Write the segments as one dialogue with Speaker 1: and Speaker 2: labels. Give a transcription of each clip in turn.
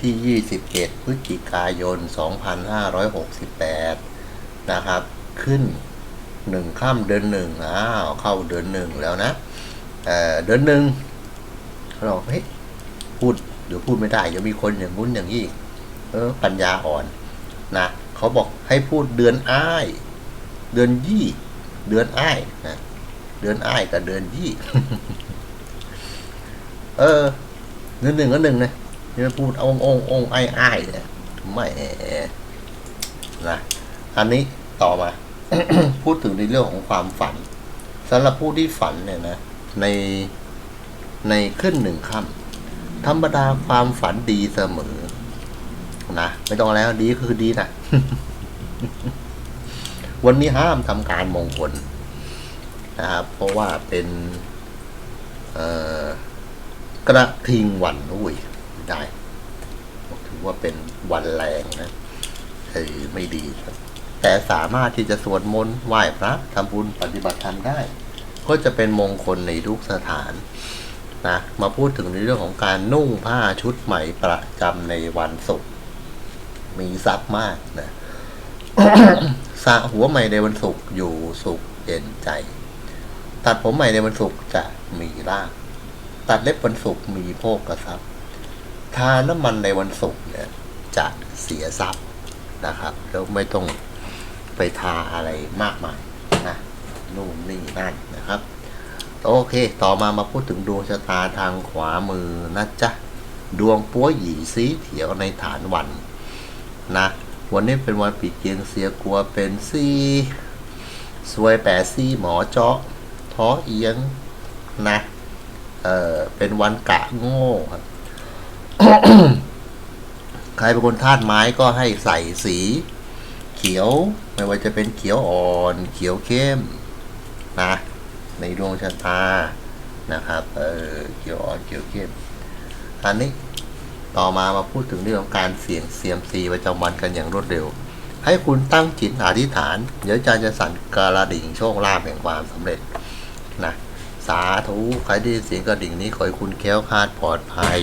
Speaker 1: ที่ 21 พฤศจิกายน 2568 นะครับ ขึ้นหนึ่งข้ามเดือนหนึ่งอ้าวเข้าเดือนหนึ่งแล้วนะเออเดือนหนึ่งเราบอกเฮ้ยพูดเดี๋ยวพูดไม่ได้เดี๋ยวมีคนอย่างงุ้นอย่างนี้เออปัญญาอ่อนนะเขาบอกให้พูดเดือนอ้าย เดือนยี่ เดือนอ้ายนะเดือนอ้ายกับเดือนยี่ เออเดือนหนึ่งก็หนึ่งนะ นี่พูดองององไอ้ไอ้เนี่ยไม่นะอันนี้ต่อมา พูดถึงในเรื่องของความฝันสำหรับผู้ที่ฝันเนี่ยนะในในขึ้นหนึ่งค่ำธรรมดาความฝันดีเสมอนะไม่ต้องแล้วดีคือดีนะวันนี้ห้ามทำการมงคลนะครับเพราะว่าเป็นกระทิงวันอุ้ย ได้ ถือว่าเป็นวันแรงนะเออไม่ดีครับ แต่สามารถที่จะสวดมนต์ไหว้พระทำบุญปฏิบัติธรรมได้ ก็จะเป็นมงคลในทุกสถานนะมาพูดถึงในเรื่องของการนุ่งผ้าชุดใหม่ประจำในวันศุกร์มีทรัพย์มากนะสระหัวใหม่ในวันศุกร์อยู่สุขเย็นใจ ตัดผมใหม่ในวันศุกร์จะมีลาภตัดเล็บวันศุกร์มีโภคทรัพย์ ทาน้ำมันในวันศุกร์เนี่ยจะเสียทรัพย์นะครับ แล้วไม่ต้องไปทาอะไรมากมายนะนู่นนี่นั่นนะครับ โอเค ต่อมามาพูดถึงดวงชะตาทางขวามือนะจ๊ะ ดวงปัวหยีสีเถียวในฐานวันนะ วันนี้เป็นวันปีเกียงเสียกลัวเป็นซีสวยแปดซีหมอเจาะท้อเอียงนะ เออเป็นวันกะโง่ครับ ใครเป็นคนธาตุไม้ก็ให้ใส่สี เขียว ไม่ว่าจะเป็นเขียวอ่อน เขียวเข้มนะในดวงชะตานะครับเออเขียวอ่อนเขียวเข้มอันนี้ต่อมามาพูดถึงเรื่องของการเสี่ยงเซียมซีประจำวันกันอย่างรวดเร็ว ให้คุณตั้งจิตอธิษฐาน เดี๋ยวอาจารย์จะสั่นกระดิ่งโชคลาภแห่งความสำเร็จนะสาธุใครได้เสียงกระดิ่งนี้ขอให้คุณแค้วคลาดปลอดภัย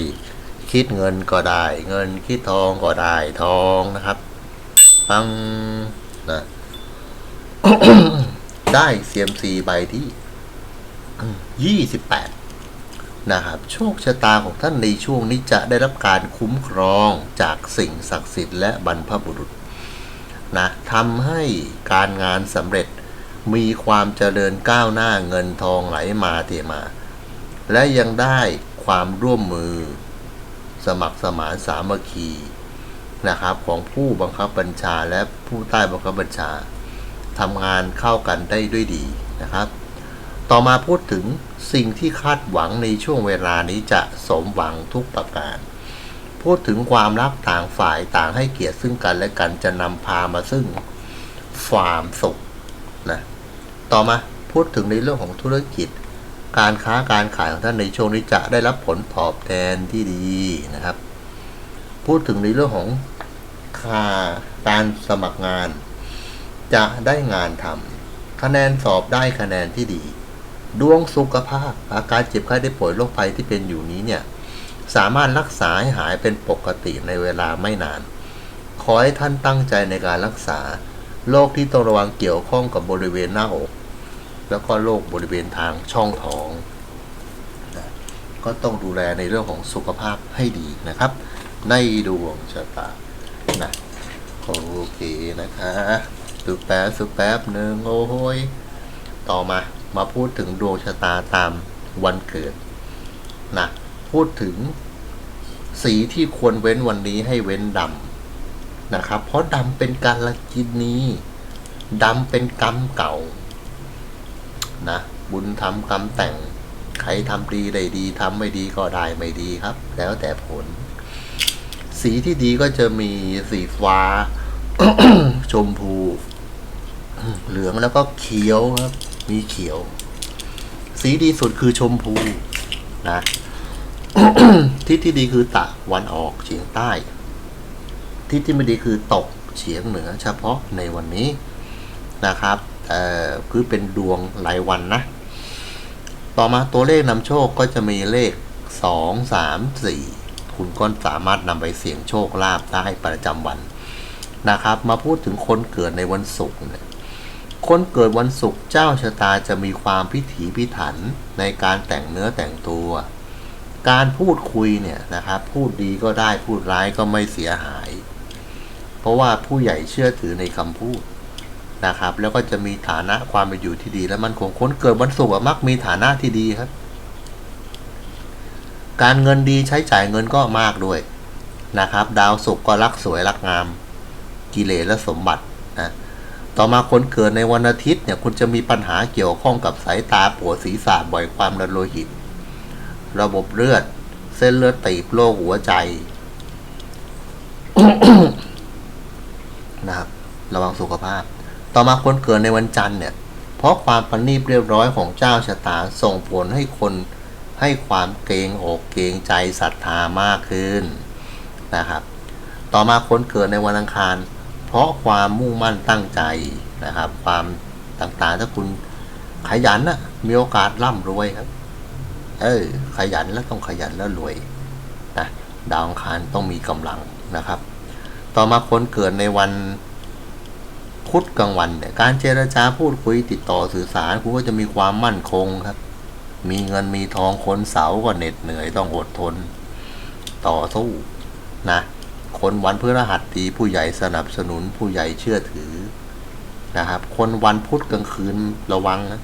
Speaker 1: คิดเงินก็ได้ เงินคิดทองก็ได้ทองนะครับปังนะได้เซียมซีใบที่ยี่สิบแปดนะครับ โชคชะตาของท่านในช่วงนี้จะได้รับการคุ้มครองจากสิ่งศักดิ์สิทธิ์และบรรพบุรุษนะทำให้การงานสำเร็จมีความเจริญก้าวหน้าเงินทองไหลมาเทมา และยังได้ความร่วมมือ สมัครสมานสามัคคีนะครับ ของผู้บังคับบัญชาและผู้ใต้บังคับบัญชาทำงานเข้ากันได้ด้วยดีนะครับ ต่อมาพูดถึงสิ่งที่คาดหวังในช่วงเวลานี้จะสมหวังทุกประการ พูดถึงความรักต่างฝ่ายต่างให้เกียรติซึ่งกันและกันจะนำพามาซึ่งความสุขนะต่อมาพูดถึงในเรื่องของธุรกิจ การค้าการขายของท่านในช่วงนี้จะได้รับผลตอบแทนที่ดีนะครับ พูดถึงในเรื่องของค่าการสมัครงาน จะได้งานทำคะแนนสอบได้คะแนนที่ดี ดวงสุขภาพอาการเจ็บไข้ได้ป่วยโรคภัยที่เป็นอยู่นี้เนี่ย สามารถรักษาให้หายเป็นปกติในเวลาไม่นาน ขอให้ท่านตั้งใจในการรักษาโรคที่ต้องระวังเกี่ยวข้องกับบริเวณหน้าอก แล้วก็โรคบริเวณทางช่องท้องนะก็ต้องดูแลในเรื่องของสุขภาพให้ดีนะครับ ในดวงชะตานะโอเคนะคะสุแป๊บสุแป๊บหนึ่งโอ้โหยต่อมามาพูดถึงดวงชะตาตามวันเกิดนะพูดถึงสีที่ควรเว้นวันนี้ให้เว้นดำนะครับ เพราะดำเป็นการละกินนี้ดำเป็นกรรมเก่า นะ บุญทำกรรมแต่ง ใครทำดีได้ดีทำไม่ดีก็ได้ไม่ดีครับ แล้วแต่ผล สีที่ดีก็จะมีสีฟ้า ชมพู เหลืองแล้วก็เขียวครับ มีเขียว สีดีสุดคือชมพูนะทิศที่ดีคือตะวันออกเฉียงใต้ ทิศที่ไม่ดีคือตกเฉียงเหนือเฉพาะในวันนี้นะครับ คือเป็นดวงรายวันนะ ต่อมาตัวเลขนำโชคก็จะมีเลข 2 3 4 คุณก็สามารถนำไปเสี่ยงโชคลาภได้ประจำวันนะครับ มาพูดถึงคนเกิดในวันศุกร์เนี่ยคนเกิดวันศุกร์เจ้าชะตาจะมีความพิถีพิถันในการแต่งเนื้อแต่งตัว การพูดคุยเนี่ยนะครับ พูดดีก็ได้พูดร้ายก็ไม่เสียหาย เพราะว่าผู้ใหญ่เชื่อถือในคำพูด นะครับ แล้วก็จะมีฐานะความเป็นอยู่ที่ดี และมันคงคนเกิดวันศุกร์มักมีฐานะที่ดีครับ การเงินดีใช้จ่ายเงินก็มากด้วยนะครับ ดาวศุกร์ก็รักสวยรักงาม กิเลสและสมบัตินะต่อมาคนเกิดในวันอาทิตย์เนี่ยคุณจะมีปัญหาเกี่ยวข้องกับสายตาปวดศีรษะบ่อยความดันโลหิต ระบบเลือด เส้นเลือดตีบโรคหัวใจนะครับระวังสุขภาพ ต่อมาคนเกิดในวันจันทร์เนี่ย เพราะความประณีตเรียบร้อยของเจ้าชะตาส่งผลให้คนให้ความเกรงอกเกรงใจศรัทธามากขึ้นนะครับ ต่อมาคนเกิดในวันอังคาร เพราะความมุ่งมั่นตั้งใจนะครับ ความต่างๆถ้าคุณขยันนะมีโอกาสร่ำรวยครับ เออขยันแล้วต้องขยันแล้วรวยนะดาวอังคารต้องมีกำลังนะครับ ต่อมาคนเกิดในวัน พุธกลางวันเนี่ยการเจรจาพูดคุยติดต่อสื่อสารคุณก็จะมีความมั่นคงครับ มีเงินมีทองคนเสาก็เหน็ดเหนื่อยต้องอดทน ต่อสู้นะคนวันพฤหัสดีผู้ใหญ่สนับสนุนผู้ใหญ่เชื่อถือนะครับ คนวันพุธกลางคืนระวังนะ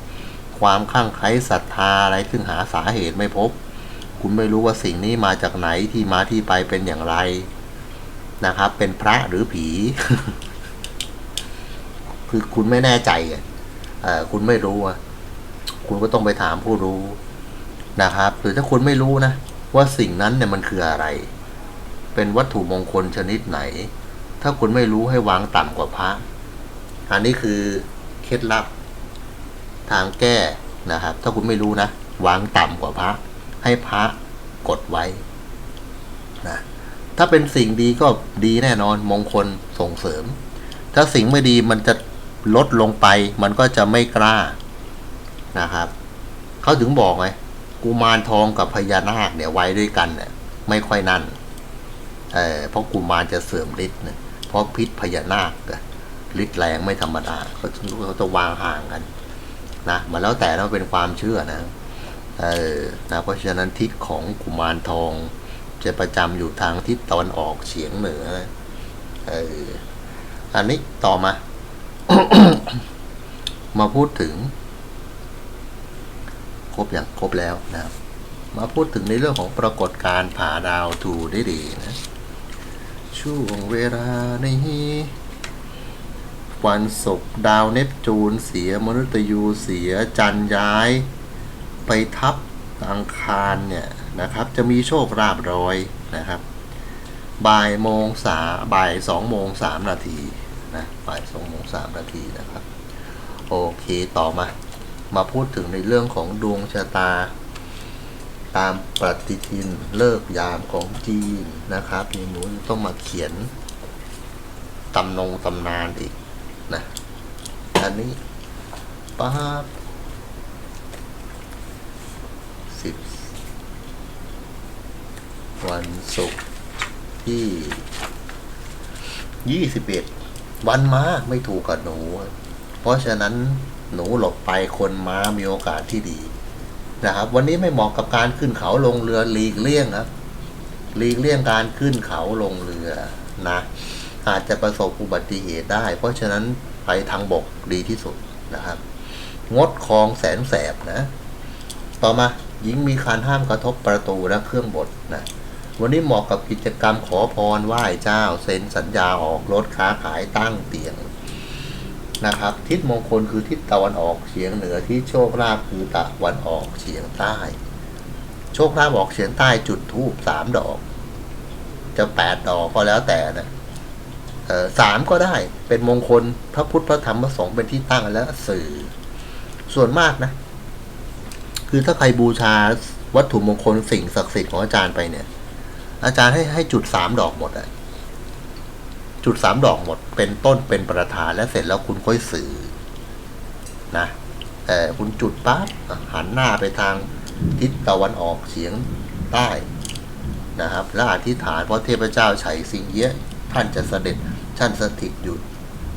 Speaker 1: ความข้างไคล้ศรัทธาอะไรซึ่งหาสาเหตุไม่พบ คุณไม่รู้ว่าสิ่งนี้มาจากไหนที่มาที่ไปเป็นอย่างไรนะครับ เป็นพระหรือผี คือคุณไม่แน่ใจอะคุณไม่รู้อะคุณก็ต้องไปถามผู้รู้นะครับ หรือถ้าคุณไม่รู้นะ ว่าสิ่งนั้นเนี่ยมันคืออะไร เป็นวัตถุมงคลชนิดไหน ถ้าคุณไม่รู้ให้วางต่ำกว่าพระอันนี้คือเคล็ดลับทางแก้นะครับ ถ้าคุณไม่รู้นะ วางต่ำกว่าพระ ให้พระกดไว้นะถ้าเป็นสิ่งดีก็ดีแน่นอนมงคลส่งเสริม ถ้าสิ่งไม่ดีมันจะ ลดลงไปมันก็จะไม่กล้านะครับเขาถึงบอกไงกุมารทองกับพญานาคเนี่ยไว้ด้วยกันเนี่ยไม่ค่อยนั่นเออเพราะกุมารจะเสื่อมฤทธิ์เนี่ยเพราะพิษพญานาคเนี่ยฤทธิ์แรงไม่ธรรมดาเขาจะเขาจะวางห่างกันนะมันแล้วแต่นะเป็นความเชื่อนะเออนะเพราะฉะนั้นทิศของกุมารทอง จะประจำอยู่ทางทิศตะวันออกเฉียงเหนือเอออันนี้ต่อมา มาพูดถึง ครบอย่างครบแล้วนะครับ มาพูดถึงในเรื่องของปรากฏการณ์ผ่าดาวทูได้ดีนะช่วงเวลานี้วันศุกร์ดาวเนปจูนเสียมนุษยูเสียจันย้าย ไปทับอังคารเนี่ยนะครับ จะมีโชคราบร้อยนะครับ บ่ายโมงสาบ่ายสองโมงสามนาที นะบ่ายสองโมงสามนาทีนะครับ โอเคต่อมา มาพูดถึงในเรื่องของดวงชะตา ตามปฏิทินเลิกยามของจีนนะครับนี่หนูต้องมาเขียนตำนงตำนานอีกนะอันนี้ป๊าบสิบวันศุกร์ที่ยี่สิบเอ็ด วันม้าไม่ถูกกับหนู เพราะฉะนั้นหนูหลบไปคนม้ามีโอกาสที่ดีนะครับ วันนี้ไม่เหมาะกับการขึ้นเขาลงเรือหลีกเลี่ยงครับหลีกเลี่ยงการขึ้นเขาลงเรือนะอาจจะประสบอุบัติเหตุได้ เพราะฉะนั้นไปทางบกดีที่สุดนะครับ งดคลองแสนแสบนะ ต่อมาหญิงมีการห้ามกระทบประตูและเครื่องบดนะ วันนี้เหมาะกับกิจกรรมขอพรไหว้เจ้า เซ็นสัญญาออกรถค้าขายตั้งเตียงนะครับ ทิศมงคลคือทิศตะวันออกเฉียงเหนือที่โชคลาภคือตะวันออกเฉียงใต้ โชคลาภออกเฉียงใต้จุดทูบสามดอก จะแปดดอกก็แล้วแต่นะสามก็ได้เป็นมงคลพระพุทธพระธรรมพระสงฆ์เป็นที่ตั้งและสื่อ ส่วนมากนะ คือถ้าใครบูชาวัตถุมงคลสิ่งศักดิ์สิทธิ์ของอาจารย์ไปเนี่ย อาจารย์ให้ให้จุดสามดอกหมดอะจุดสามดอกหมด เป็นต้นเป็นประธานและเสร็จแล้วคุณค่อยสื่อนะเออคุณจุดปั๊บหันหน้าไปทางทิศตะวันออกเฉียงใต้นะครับ และอธิษฐานเพราะเทพเจ้าไฉสิงเยะท่านจะเสด็จท่านสถิตอยู่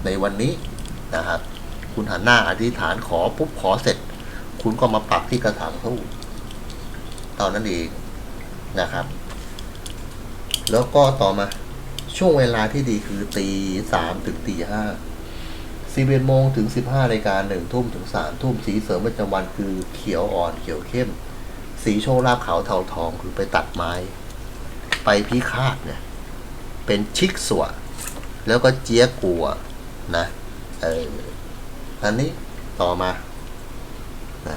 Speaker 1: ในวันนี้นะครับ คุณหันหน้าอธิษฐานขอปุ๊บขอเสร็จ คุณก็มาปักที่กระถางทูบตอนนั้นเองนะครับ แล้วก็ต่อมาช่วงเวลาที่ดีคือตีสามถึงตีห้าสิบเอ็ดโมงถึงสิบห้านาฬิกาหนึ่งทุ่มถึงสามทุ่มสีเสริมประจำวันคือเขียวอ่อนเขียวเข้ม สีโชคลาภขาวเทาทองคือไปตัดไม้ ไปพิฆาตเนี่ยเป็นชิกสวแล้วก็เจี๊ยกัวนะเอออันนี้ต่อมานะ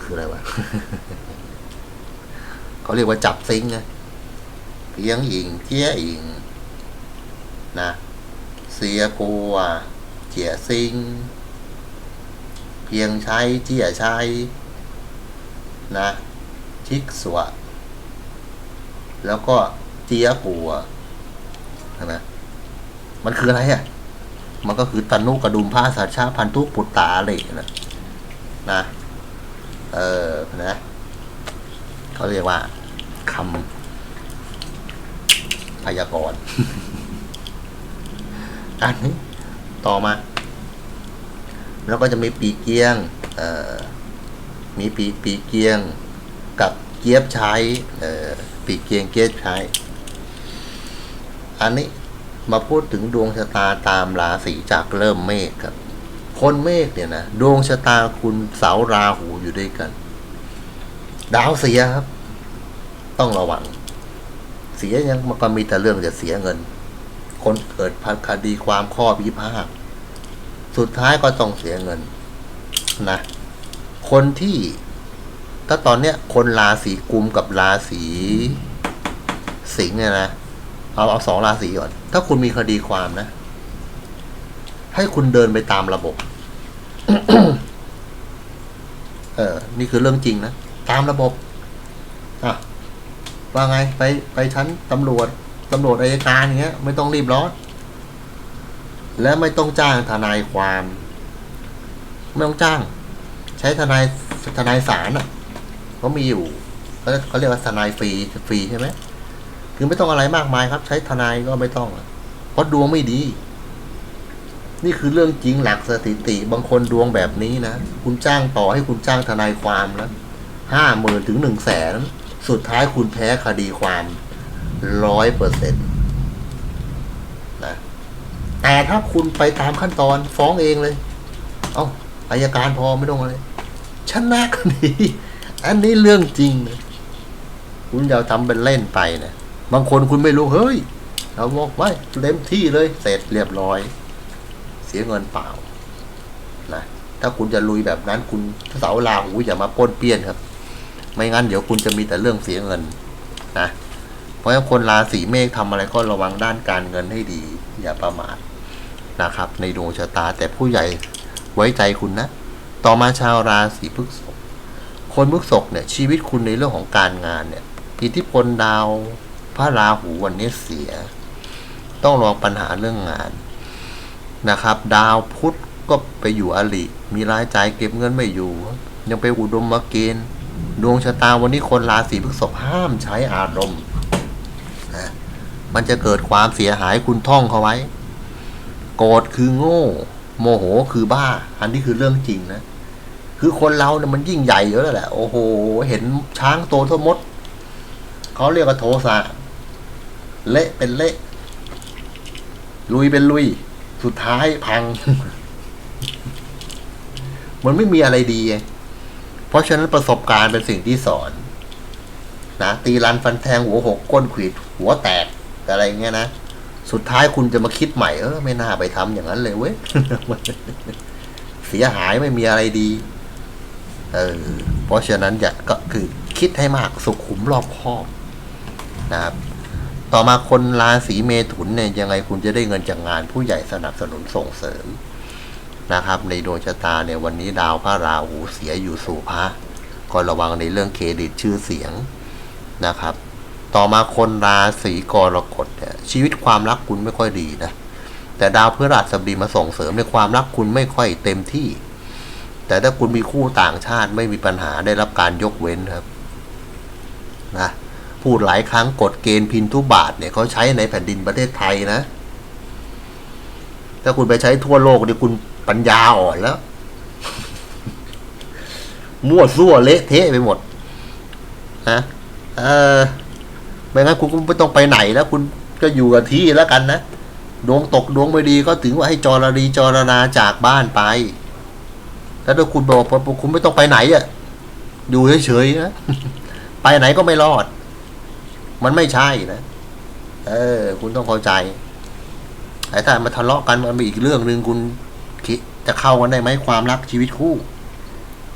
Speaker 1: คืออะไรวะเขาเรียกว่าจับซิงค์นะ เพียงอิงเจี๊ยอิงนะเสียกัวเจียซิง เพียงใช้เจียใช้นะชิกสวะ แล้วก็เจียกัวใช่ไหมมันคืออะไรอะ มันก็คือตนุกระดุมผ้าสัชชาพันธุปุตตาเลยนะนะ เออนะ เขาเรียกว่าคำ พยากรณ์อันนี้ต่อมา แล้วก็จะมีปีเกียงเอ่อมีปีปีเกียงกับเกียบใช้เอ่อปีเกียงเกียบใช้ อันนี้มาพูดถึงดวงชะตาตามราศีจากเริ่มเมฆครับ คนเมฆเนี่ยนะดวงชะตาคุณเสาราหูอยู่ด้วยกัน ดาวเสียครับ ต้องระวัง เสียยังมันก็มีแต่เรื่องจะเสียเงิน คนเกิดพันคดีความข้อพิพาทสุดท้ายก็ต้องเสียเงินนะ คนที่ ถ้าตอนเนี้ย คนราศีกุมกับราศีสิงห์เนี่ยนะเอาเอาสองราศีก่อน ถ้าคุณมีคดีความนะ ให้คุณเดินไปตามระบบ เออ นี่คือเรื่องจริงนะ ตามระบบ อะ ว่าไงไปไปชั้นตำรวจตำรวจอายการอย่างเงี้ย ไม่ต้องรีบร้อน และไม่ต้องจ้างทนายความ ไม่ต้องจ้าง ใช้ทนายทนายศาลอะเขามีอยู่เขาเขาเรียกว่าทนายฟรีฟรีใช่ไหมคือไม่ต้องอะไรมากมายครับ ใช้ทนายก็ไม่ต้องเพราะดวงไม่ดี นี่คือเรื่องจริงหลักสถิติ บางคนดวงแบบนี้นะ คุณจ้างต่อให้คุณจ้างทนายความแล้วห้าหมื่นถึงหนึ่งแสน สุดท้ายคุณแพ้คดีความร้อยเปอร์เซ็นต์นะแต่ถ้าคุณไปตามขั้นตอนฟ้องเองเลย เอาอายการพอไม่ต้องอะไรชนะคดีอันนี้เรื่องจริงนะคุณอย่าทำเป็นเล่นไปนะบางคนคุณไม่รู้เฮ้ยเราบอกไว้เต็มที่เลย เสร็จเรียบร้อย เสียเงินเปล่านะถ้าคุณจะลุยแบบนั้นคุณเสาลาหูอย่ามาป้นเปี้ยนครับ ไม่งั้นเดี๋ยวคุณจะมีแต่เรื่องเสียเงินนะเพราะฉะนั้นคนราศีเมษทำอะไรก็ระวังด้านการเงินให้ดี อย่าประมาทนะครับ ในดวงชะตาแต่ผู้ใหญ่ไว้ใจคุณนะ ต่อมาชาวราศีพฤษภคนพฤษภเนี่ยชีวิตคุณในเรื่องของการงานเนี่ยอิทธิพลดาวพระราหูวันนี้เสีย ต้องระวังปัญหาเรื่องงานนะครับ ดาวพุธก็ไปอยู่อลิมีรายจ่ายเก็บเงินไม่อยู่ ยังไปอุดมมาเกณฑ์ ดวงชะตาวันนี้คนราศีพฤษภห้ามใช้อารมณ์นะมันจะเกิดความเสียหายคุณท่องเขาไว้ โกรธคือโง่ โมโหคือบ้า อันนี้คือเรื่องจริงนะ คือคนเราเนี่ยมันยิ่งใหญ่เยอะแล้วแหละ โอ้โห เห็นช้างโตเท่ามดเขเขาเรียกว่าโทสะ เละเป็นเละ ลุยเป็นลุย สุดท้ายพัง มันไม่มีอะไรดีไง เพราะฉะนั้นประสบการณ์เป็นสิ่งที่สอนนะตีรันฟันแทงหัวหกก้นขวิดหัวแตกอะไรเงี้ยนะสุดท้ายคุณจะมาคิดใหม่เออไม่น่าไปทำอย่างนั้นเลยเว้ยเสียหายไม่มีอะไรดี เออเพราะฉะนั้นอย่าก็คือคิดให้มากสุขุมรอบคอบนะครับ ต่อมาคนราศีเมถุนเนี่ยยังไงคุณจะได้เงินจากงานผู้ใหญ่สนับสนุนส่งเสริม นะครับ ในดวงชะตาเนี่ยวันนี้ดาวพระราหูเสียอยู่สู่พระก็ระวังในเรื่องเครดิตชื่อเสียงนะครับ ต่อมาคนราศีกรกฎเนี่ยชีวิตความรักคุณไม่ค่อยดีนะแต่ดาวพฤหัสบดีมาส่งเสริมในความรักคุณไม่ค่อยเต็มที่ แต่ถ้าคุณมีคู่ต่างชาติไม่มีปัญหาได้รับการยกเว้นครับนะพูดหลายครั้งกฎเกณฑ์พินทุบาทเนี่ยเขาใช้ในแผ่นดินประเทศไทยนะ ถ้าคุณไปใช้ทั่วโลกเนี่ยคุณ ปัญญาอ่อนแล้ว มั่วซั่วเละเทะไปหมดนะเออไม่งั้นคุณก็ไม่ต้องไปไหนแล้ว คุณก็อยู่กับที่แล้วกันนะดวงตกดวงไม่ดีก็ถึงว่าให้จรรีจรนาจากบ้านไปแล้วถ้าคุณบอกว่าคุณไม่ต้องไปไหนอะอยู่เฉยๆนะไปไหนก็ไม่รอด มันไม่ใช่นะเออ คุณต้องเข้าใจไอ้ถ้ามาทะเลาะกันมันมีอีกเรื่องหนึ่งคุณ จะเข้ากันได้ไหมความรักชีวิตคู่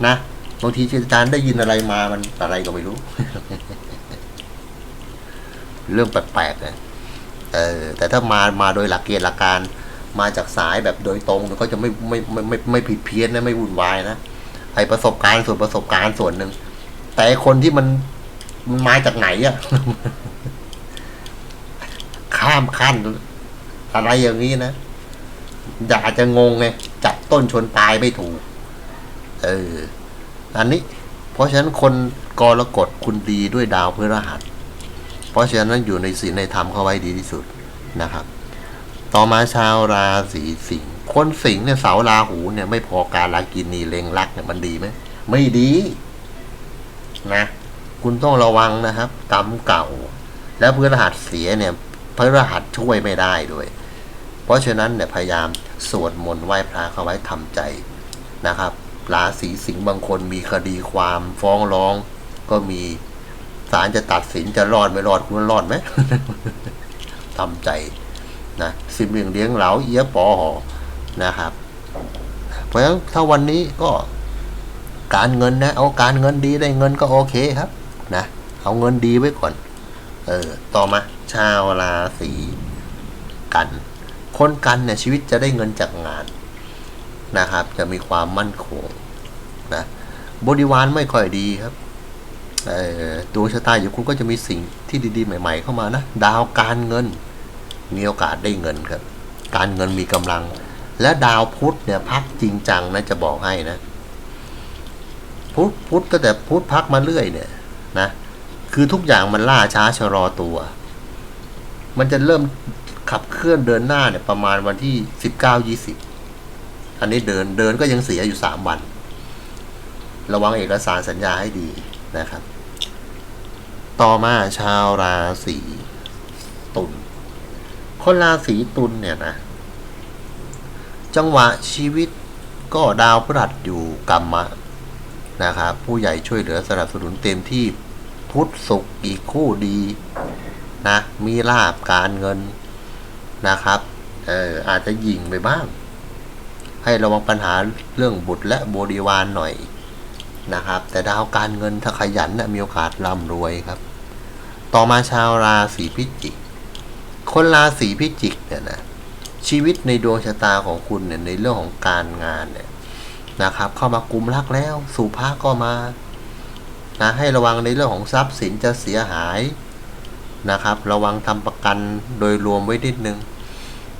Speaker 1: นะบางทีอาจารย์ได้ยินอะไรมามันอะไรก็ไม่รู้ เรื่องแปลกๆนะเออ แต่ถ้ามามาโดยหลักเกณฑ์หลักการ มาจากสายแบบโดยตรงก็จะไม่ไม่ไม่ไม่ไม่ผิดเพี้ยนนะไม่วุ่นวายนะไอประสบการณ์ส่วนประสบการณ์ส่วนหนึ่งแต่คนที่มันมันมาจากไหนอะข้ามขั้นอะไรอย่างนี้นะอยากจะงงไง จับต้นชนปลายไม่ถูก เออ อันนี้ เพราะฉะนั้นคนกรกฎคุณดีด้วยดาวพฤหัส เพราะฉะนั้นอยู่ในศีลในธรรมเข้าไว้ดีที่สุดนะครับ ต่อมาชาวราศีสิงห์ คนสิงห์เนี่ยเสาราหูเนี่ยไม่พอการลากินีเลงรักเนี่ยมันดีไหม ไม่ดี นะ คุณต้องระวังนะครับกรรมเก่า แล้วพฤหัสเสียเนี่ยพฤหัสช่วยไม่ได้ด้วย เพราะฉะนั้นเนี่ยพยายามสวดมนต์ไหว้พระเข้าไว้ทำใจนะครับราศีสิงห์บางคนมีคดีความฟ้องร้อง ก็มีศาลจะตัดสินจะรอดไม่รอดคุณรอดไหมทำใจนะสิบเลี้ยงเลี้ยงเหลาเอียปอหอนะครับ เพราะฉะนั้นถ้าวันนี้ก็การเงินนะเอาการเงินดีได้เงินก็โอเคครับนะเอาเงินดีไว้ก่อน เออต่อมาชาวราศีกัน คนกันเนี่ยชีวิตจะได้เงินจากงานนะครับ จะมีความมั่นคงนะบริวารไม่ค่อยดีครับเอ่อดวงชะตาอยู่คุณก็จะมีสิ่งที่ดีๆ ใหม่ ๆ เข้ามานะ ดาวการเงิน มีโอกาสได้เงินครับ การเงินมีกำลัง และดาวพุธเนี่ยพักจริงจังนะจะบอกให้นะพุธพุธก็แต่พุธพักมาเรื่อยเนี่ยนะคือทุกอย่างมันล่าช้าชะลอตัว มันจะเริ่ม ขับเคลื่อนเดินหน้าเนี่ยประมาณวันที่สิบเก้ายี่สิบอันนี้เดินเดินก็ยังเสียอยู่สามวัน ระวังเอกสารสัญญาให้ดีนะครับ ต่อมาชาวราศีตุลคนราศีตุลเนี่ยนะ จังหวะชีวิตก็ดาวพฤหัสอยู่กรรมะนะครับผู้ใหญ่ช่วยเหลือสนับสนุนเต็มที่พุทธสุขอีกคู่ดีนะมีลาบการเงิน นะครับเอออาจจะยิงไปบ้าง ให้ระวังปัญหาเรื่องบุตรและบริวารหน่อยนะครับ แต่ดาวการเงินถ้าขยันนะมีโอกาสร่ำรวยครับ ต่อมาชาวราศีพิจิก คนราศีพิจิกเนี่ยนะชีวิตในดวงชะตาของคุณเนี่ยในเรื่องของการงานเนี่ยนะครับ เข้ามากุมรักแล้วสู่ภาก็มานะให้ระวังในเรื่องของทรัพย์สินจะเสียหายนะครับ ระวังทำประกันโดยรวมไว้นิดนึง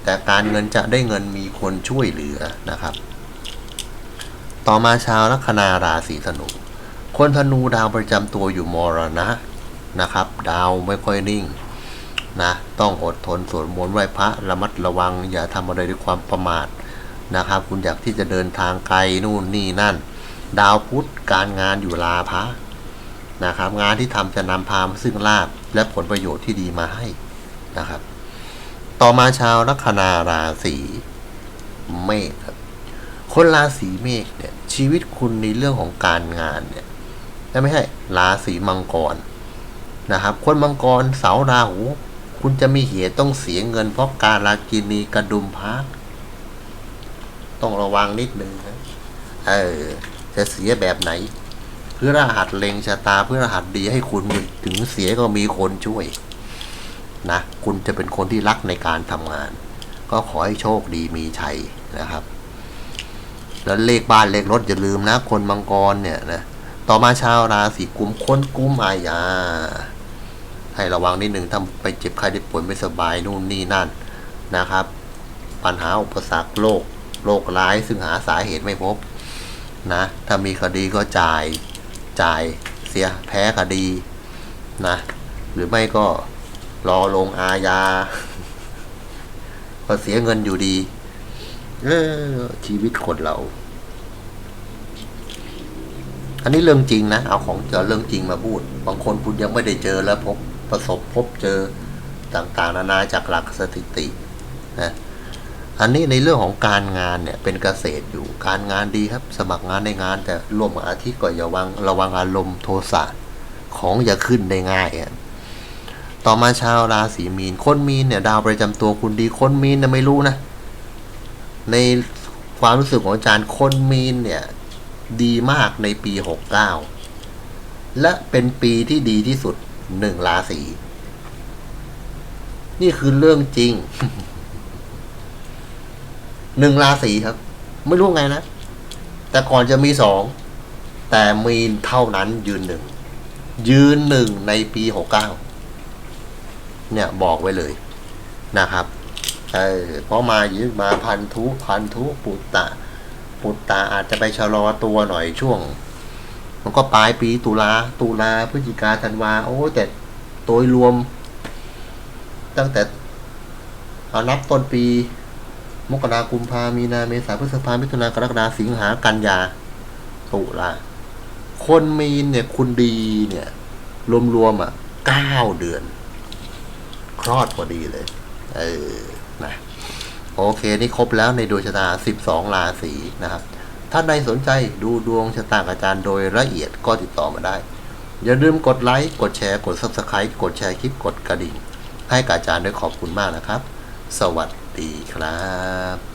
Speaker 1: แต่การเงินจะได้เงินมีคนช่วยเหลือนะครับ ต่อมาชาวลัคนาราศีธนู คนธนูดาวประจำตัวอยู่มรณะนะครับ ดาวไม่ค่อยนิ่งนะต้องอดทนสวดมนต์ไหว้พระระมัดระวัง อย่าทำอะไรด้วยความประมาทนะครับ คุณอยากที่จะเดินทางไกลนู่นนี่นั่น ดาวพุธการงานอยู่ลาพระนะครับ งานที่ทำจะนำพามาซึ่งลาบและผลประโยชน์ที่ดีมาให้นะครับ ต่อมาชาวลัคนาราศีเมษครับคนราศีเมษเนี่ย ชีวิตคุณในเรื่องของการงานเนี่ยไม่ใช่ราศีมังกรนะครับ คนมังกรเสาราหู คุณจะมีเหตุต้องเสียเงิน เพราะการลากินีกระดุมพักต้องระวังนิดนึงนะเออ จะเสียแบบไหน เพื่อรหัสเล็งชะตาเพื่อรหัสดีให้คุณถึงเสียก็มีคนช่วย นะคุณจะเป็นคนที่รักในการทำงาน ก็ขอให้โชคดีมีชัยนะครับ แล้วเลขบ้านเลขรถอย่าลืมนะ คนมังกรเนี่ยนะต่อมาชาวราศีกุมคนกุมอายา ให้ระวังนิดหนึ่งถ้าไปเจ็บไข้ได้ป่วยไม่สบายนู่นนี่นั่นนะครับ ปัญหาอุปสรรคโรคโรคร้ายซึ่งหาสาเหตุไม่พบนะถ้ามีคดีก็จ่ายจ่ายเสียแพ้คดีนะหรือไม่ก็ รอลงอาญาก็เสียเงินอยู่ดีเออชีวิตคนเรา อันนี้เรื่องจริงนะ เอาของเจอเรื่องจริงมาพูด บางคนคุณยังไม่ได้เจอแล้วพบประสบพบเจอต่างๆ นานาจากหลักสถิตินะอันนี้ในเรื่องของการงานเนี่ย เป็นเกษตรอยู่การงานดีครับ สมัครงานในงาน แต่ร่วมอาทิตย์ก็อย่าวังระวังอารมณ์โทสะของอย่าขึ้นได้ง่ายอะ ต่อมาชาวราศีมีน คนมีนเนี่ยดาวประจำตัวคุณดี คนมีนเนี่ยไม่รู้นะ ในความรู้สึกของอาจารย์ คนมีนเนี่ย ดีมากในปีหกเก้าและเป็นปีที่ดีที่สุดหนึ่งราศีนี่คือเรื่องจริงหนึ่งราศีครับ ไม่รู้ไงนะ แต่ก่อนจะมีสอง แต่มีนเท่านั้นยืนหนึ่ง ยืนหนึ่งในปีหกเก้า เนี่ยบอกไว้เลยนะครับเออเพราะมายืนมาพันธุพันธุปุตตะ ปุตตะอาจจะไปชะลอตัวหน่อยช่วง มันก็ปลายปีตุลาตุลาพฤศจิกาธันวาโอ้แต่โดยรวม ตั้งแต่เอานับต้นปี มกรากุมภามีนาเมษาพฤษภามิถุนากรกฎาสิงหากันยาตุลาคนมีนเนี่ยคุณดีเนี่ย รวมๆอะเก้าเดือน คลอดพอดีเลย เออนะโอเค นี่ครบแล้วในดวงชะตา 12 ราศีนะครับ ถ้าใดสนใจดูดวงชะตาอาจารย์โดยละเอียดก็ติดต่อมาได้ อย่าลืมกดไลค์ กดแชร์ กด Subscribe กดแชร์คลิป กดกระดิ่ง ให้กับอาจารย์ด้วยขอบคุณมากนะครับ สวัสดีครับ